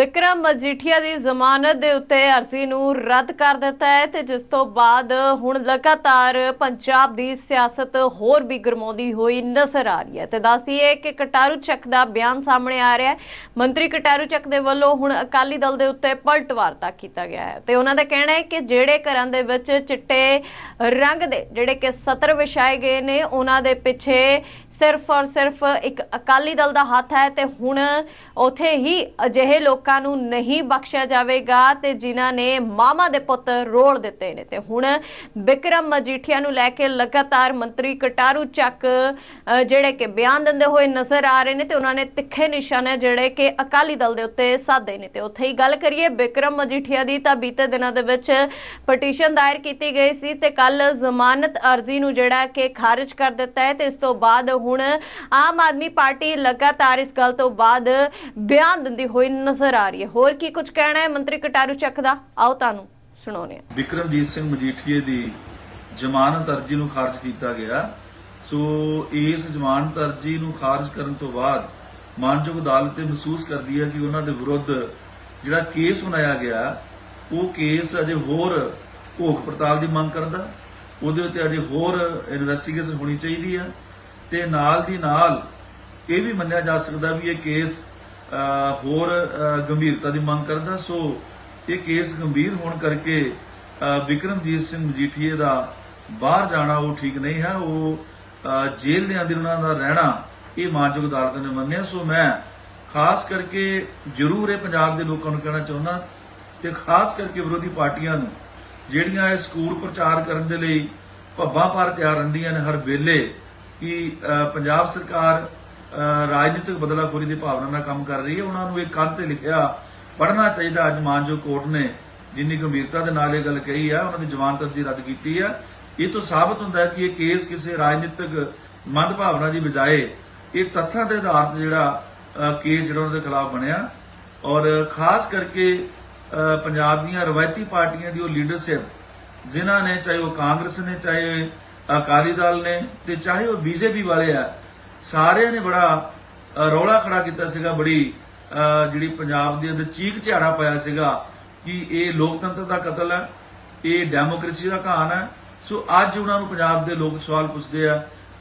ਵਿਕਰਮ ਮਜੀਠੀਆ ਦੀ ਜ਼ਮਾਨਤ ਦੇ ਉੱਤੇ ਅਰਜ਼ੀ ਨੂੰ ਰੱਦ ਕਰ ਦਿੱਤਾ ਹੈ ਤੇ ਜਿਸ ਤੋਂ ਬਾਅਦ ਹੁਣ ਲਗਾਤਾਰ ਪੰਜਾਬ ਦੀ ਸਿਆਸਤ ਹੋਰ ਵੀ ਗਰਮਾਉਂਦੀ ਹੋਈ ਨਜ਼ਰ ਆ ਰਹੀ ਹੈ। ਤੇ ਦੱਸਦੀ ਹੈ ਕਿ ਕਟਾਰੂ ਚੱਕ ਦਾ ਬਿਆਨ ਸਾਹਮਣੇ ਆ ਰਿਹਾ ਹੈ। ਮੰਤਰੀ ਕਟਾਰੂ ਚੱਕ ਦੇ ਵੱਲੋਂ ਹੁਣ ਅਕਾਲੀ ਦਲ ਦੇ ਉੱਤੇ ਪਲਟਵਾਰਤਾ ਕੀਤਾ ਗਿਆ ਹੈ ਤੇ ਉਹਨਾਂ ਦਾ ਕਹਿਣਾ ਹੈ ਕਿ ਜਿਹੜੇ ਘਰਾਂ ਦੇ ਵਿੱਚ ਚਿੱਟੇ ਰੰਗ ਦੇ, ਜਿਹੜੇ ਕਿ ਸਤਰ ਵਿਛਾਏ ਗਏ ਨੇ, ਉਹਨਾਂ ਦੇ ਪਿੱਛੇ ਸਿਰਫ ਔਰ ਸਿਰਫ ਇੱਕ ਅਕਾਲੀ ਦਲ ਦਾ ਹੱਥ ਹੈ ਤੇ ਹੁਣ ਉਥੇ ਹੀ ਅਜਿਹੇ ਲੋਕਾਂ ਨੂੰ ਨਹੀਂ ਬਖਸ਼ਿਆ ਜਾਵੇਗਾ ਤੇ ਜਿਨ੍ਹਾਂ ਨੇ ਮਾਮਾ ਦੇ ਪੁੱਤ ਰੋਲ ਦਿੱਤੇ ਨੇ। ਤੇ ਹੁਣ ਬਿਕਰਮ ਮਜੀਠੀਆ ਨੂੰ ਲੈ ਕੇ ਲਗਾਤਾਰ ਮੰਤਰੀ ਕਟਾਰੂ ਚੱਕ ਜਿਹੜੇ ਕਿ ਬਿਆਨ ਦਿੰਦੇ ਹੋਏ ਨਜ਼ਰ ਆ ਰਹੇ ਨੇ ਤੇ ਉਹਨਾਂ ਨੇ ਤਿੱਖੇ ਨਿਸ਼ਾਨੇ ਜਿਹੜੇ ਕਿ ਅਕਾਲੀ ਦਲ ਦੇ ਉੱਤੇ ਸਾਧੇ ਨੇ। ਤੇ ਉੱਥੇ ਹੀ ਗੱਲ ਕਰੀਏ ਬਿਕਰਮ ਮਜੀਠੀਆ ਦੀ ਤਾਂ ਬੀਤੇ ਦਿਨਾਂ ਦੇ ਵਿੱਚ ਪਟੀਸ਼ਨ ਦਾਇਰ ਕੀਤੀ ਗਈ ਸੀ ਤੇ ਕੱਲ ਜ਼ਮਾਨਤ ਅਰਜ਼ੀ ਨੂੰ ਜਿਹੜਾ ਕਿ ਖਾਰਜ ਕਰ ਦਿੱਤਾ ਹੈ ਤੇ ਇਸ ਤੋਂ ਬਾਅਦ ਹੁਣ ਆਮ ਆਦਮੀ ਪਾਰਟੀ ਲਗਾਤਾਰ ਇਸ ਗੱਲ ਤੋਂ ਬਾਅਦ ਬਿਆਨ ਦਿੰਦੀ ਹੋਈ ਨਜ਼ਰ ਆ ਰਹੀ ਹੈ। ਹੋਰ ਕੀ ਕੁਝ ਕਹਿਣਾ ਹੈ ਮੰਤਰੀ ਕਟਾਰੂ ਚੱਕ ਦਾ? ਆਓ ਤੁਹਾਨੂੰ ਸੁਣਾਉਂਦੇ ਹਾਂ। ਵਿਕਰਮਜੀਤ ਸਿੰਘ ਮਜੀਠੀਏ ਦੀ ਜ਼ਮਾਨਤ ਅਰਜ਼ੀ ਨੂੰ ਖਾਰਜ ਕੀਤਾ ਗਿਆ। ਸੋ ਇਸ ਜ਼ਮਾਨਤ ਅਰਜ਼ੀ ਨੂੰ ਖਾਰਜ ਕਰਨ ਤੋਂ ਬਾਅਦ ਮਾਨਯੋਗ ਅਦਾਲਤ ਇਹ ਮਹਿਸੂਸ ਕਰਦੀ ਹੈ ਕਿ ਉਹਨਾਂ ਦੇ ਵਿਰੁੱਧ ਜਿਹੜਾ ਕੇਸ ਸੁਣਾਇਆ ਗਿਆ, ਉਹ ਕੇਸ ਅਜੇ ਹੋਰ ਭੋਖ ਪੜਤਾਲ ਦੀ ਮੰਗ ਕਰਦਾ। ਉਹਦੇ ਉੱਤੇ ਅਜੇ ਹੋਰ ਇਨਵੈਸਟੀਗੇਸ਼ਨ ਹੋਣੀ ਚਾਹੀਦੀ ਆ ਤੇ ਨਾਲ ਦੀ ਨਾਲ ਇਹ ਵੀ ਮੰਨਿਆ ਜਾ ਸਕਦਾ ਵੀ ਇਹ ਕੇਸ ਹੋਰ ਗੰਭੀਰਤਾ ਦੀ ਮੰਗ ਕਰਦਾ। ਸੋ ਇਹ ਕੇਸ ਗੰਭੀਰ ਹੋਣ ਕਰਕੇ ਅਹ, ਵਿਕਰਮਜੀਤ ਸਿੰਘ ਮਜੀਠੀਏ ਦਾ ਬਾਹਰ ਜਾਣਾ ਉਹ ਠੀਕ ਨਹੀਂ ਹੈ। ਉਹ ਅਹ, ਜੇਲ੍ਹ ਦੇ ਅੰਦਰ ਉਹਨਾਂ ਦਾ ਰਹਿਣਾ ਇਹ ਮਾਨਯੋਗ ਅਦਾਲਤ ਨੇ ਮੰਨਿਆ। ਸੋ ਮੈਂ ਖਾਸ ਕਰਕੇ ਜ਼ਰੂਰ ਇਹ ਪੰਜਾਬ ਦੇ ਲੋਕਾਂ ਨੂੰ ਕਹਿਣਾ ਚਾਹੁੰਦਾ ਤੇ ਖਾਸ ਕਰਕੇ ਵਿਰੋਧੀ ਪਾਰਟੀਆਂ ਨੂੰ ਜਿਹੜੀਆਂ ਇਹ ਸਕੂਲ ਪ੍ਰਚਾਰ ਕਰਨ ਦੇ ਲਈ ਭੱਬਾਂ ਪਰ ਤਿਆਰ ਰਹਿੰਦੀਆਂ ਨੇ ਹਰ ਵੇਲੇ ਕਿ ਪੰਜਾਬ ਸਰਕਾਰ ਰਾਜਨੀਤਿਕ ਬਦਲਾਖੋਰੀ ਦੀ ਭਾਵਨਾ ਨਾਲ ਕੰਮ ਕਰ ਰਹੀ ਹੈ। ਉਹਨਾਂ ਨੂੰ ਇਹ ਕੰਧ ਤੇ ਲਿਖਿਆ ਪੜਨਾ ਚਾਹੀਦਾ ਅੱਜ ਮਾਨਜੋ ਕੋਰਟ ਨੇ। ਜਿੰਨੀ ਗੰਭੀਰਤਾ ਦੇ ਨਾਲ ਇਹ ਗੱਲ ਕਹੀ ਆ, ਉਹਨਾਂ ਦੀ ਜ਼ਮਾਨਤ ਅਰਜ਼ੀ ਰੱਦ ਕੀਤੀ ਆ। ਇਹ ਤੋਂ ਸਾਬਤ ਹੁੰਦਾ ਹੈ ਕਿ ਇਹ ਕੇਸ ਕਿਸੇ ਰਾਜਨੀਤਿਕ ਮੰਦ ਭਾਵਨਾ ਦੀ ਬਜਾਏ ਇਹ ਤੱਥਾਂ ਦੇ ਆਧਾਰ ਤੇ ਜਿਹੜਾ ਕੇਸ ਜਿਹੜਾ ਉਹਨਾਂ ਦੇ ਖਿਲਾਫ ਬਣਿਆ। ਔਰ ਖਾਸ ਕਰਕੇ ਪੰਜਾਬ ਦੀਆਂ ਰਵਾਇਤੀ ਪਾਰਟੀਆਂ ਦੀ ਉਹ ਲੀਡਰਸ਼ਿਪ ਜਿਨ੍ਹਾਂ ਨੇ ਚਾਹੇ ਉਹ ਕਾਂਗਰਸ ਨੇ, ਚਾਹੇ ਅਕਾਲੀ ਦਲ ਨੇ ਤੇ ਚਾਹੇ ਉਹ ਬੀਜੇਪੀ ਵਾਲੇ ਆ, ਸਾਰਿਆਂ ਨੇ ਬੜਾ ਰੌਲਾ ਖੜਾ ਕੀਤਾ ਸੀਗਾ, ਬੜੀ ਜਿਹੜੀ ਪੰਜਾਬ ਦੇ ਅੰਦਰ ਚੀਕ ਝਾੜਾ ਪਾਇਆ ਸੀਗਾ ਕਿ ਇਹ ਲੋਕਤੰਤਰ ਦਾ ਕਤਲ ਹੈ ਇਹ ਡੈਮੋਕ੍ਰੇਸੀ ਦਾ ਘਾਣ ਹੈ ਸੋ ਅੱਜ ਉਹਨਾਂ ਨੂੰ ਪੰਜਾਬ ਦੇ ਲੋਕ ਸਵਾਲ ਪੁੱਛਦੇ ਆ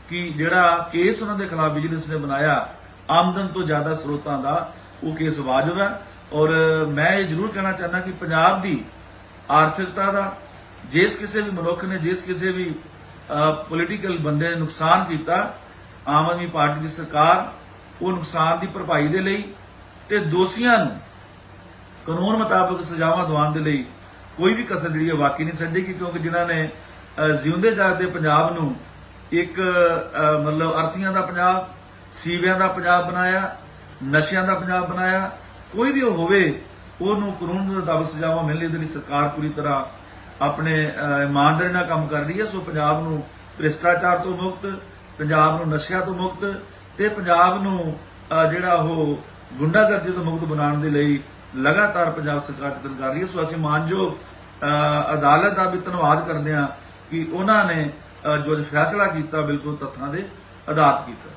ਕਿ ਜਿਹੜਾ ਕੇਸ ਉਹਨਾਂ ਦੇ ਖਿਲਾਫ ਬਿਜਨਸ ਨੇ ਬਣਾਇਆ, ਆਮਦਨ ਤੋਂ ਜ਼ਿਆਦਾ ਸਰੋਤਾਂ ਦਾ ਉਹ ਕੇਸ ਵਾਜਬ ਹੈ ਔਰ ਮੈਂ ਇਹ ਜ਼ਰੂਰ ਕਹਿਣਾ ਚਾਹੁੰਦਾ ਕਿ ਪੰਜਾਬ ਦੀ ਆਰਥਿਕਤਾ ਦਾ, ਜਿਸ ਕਿਸੇ ਵੀ ਮਨੁੱਖ ਨੇ, ਜਿਸ ਕਿਸੇ ਵੀ ਪੋਲੀਟੀਕਲ ਬੰਦੇ ਨੇ ਨੁਕਸਾਨ ਕੀਤਾ, ਆਮ ਆਦਮੀ ਪਾਰਟੀ ਦੀ ਸਰਕਾਰ ਉਹ ਨੁਕਸਾਨ ਦੀ ਭਰਪਾਈ ਦੇ ਲਈ ਤੇ ਦੋਸ਼ੀਆਂ ਨੂੰ ਕਾਨੂੰਨ ਮੁਤਾਬਕ ਸਜ਼ਾਵਾਂ ਦਿਵਾਉਣ ਦੇ ਲਈ ਕੋਈ ਵੀ ਕਸਰ ਜਿਹੜੀ ਹੈ ਵਾਕਈ ਨਹੀਂ ਛੱਡੇਗੀ ਕਿਉਂਕਿ ਜਿਨ੍ਹਾਂ ਨੇ ਜਿਉਂਦੇ ਜਾਗਦੇ ਪੰਜਾਬ ਨੂੰ ਇੱਕ ਮਤਲਬ ਅਰਥੀਆਂ ਦਾ ਪੰਜਾਬ, ਸੀਵਿਆਂ ਦਾ ਪੰਜਾਬ ਬਣਾਇਆ, ਨਸ਼ਿਆਂ ਦਾ ਪੰਜਾਬ ਬਣਾਇਆ, ਕੋਈ ਵੀ ਉਹ ਹੋਵੇ, ਉਹਨੂੰ ਕਾਨੂੰਨ ਦੇ ਮੁਤਾਬਕ ਸਜ਼ਾਵਾਂ ਮਿਲਣ ਦੇ ਲਈ ਸਰਕਾਰ ਪੂਰੀ ਤਰ੍ਹਾਂ ਆਪਣੇ ਇਮਾਨਦਾਰੀ ਨਾਲ ਕੰਮ ਕਰ ਰਹੀ ਹੈ, ਸੋ ਪੰਜਾਬ ਨੂੰ ਭ੍ਰਿਸ਼ਟਾਚਾਰ ਤੋਂ ਮੁਕਤ, ਪੰਜਾਬ ਨੂੰ ਨਸ਼ਿਆਂ ਤੋਂ ਮੁਕਤ ਤੇ ਪੰਜਾਬ ਨੂੰ ਜਿਹੜਾ ਉਹ ਗੁੰਡਾਗਰਦੀ ਤੋਂ ਮੁਕਤ ਬਣਾਉਣ ਦੇ ਲਈ ਲਗਾਤਾਰ ਪੰਜਾਬ ਸਰਕਾਰ ਯਤਨ ਕਰ ਰਹੀ ਹੈ। ਸੋ ਅਸੀਂ ਮਾਨਯੋਗ ਅਦਾਲਤ ਦਾ ਵੀ ਧੰਨਵਾਦ ਕਰਦੇ ਹਾਂ ਕਿ ਉਹਨਾਂ ਨੇ ਜੋ ਅੱਜ ਫੈਸਲਾ ਕੀਤਾ, ਬਿਲਕੁਲ ਤੱਥਾਂ ਦੇ ਆਧਾਰ ਕੀਤਾ।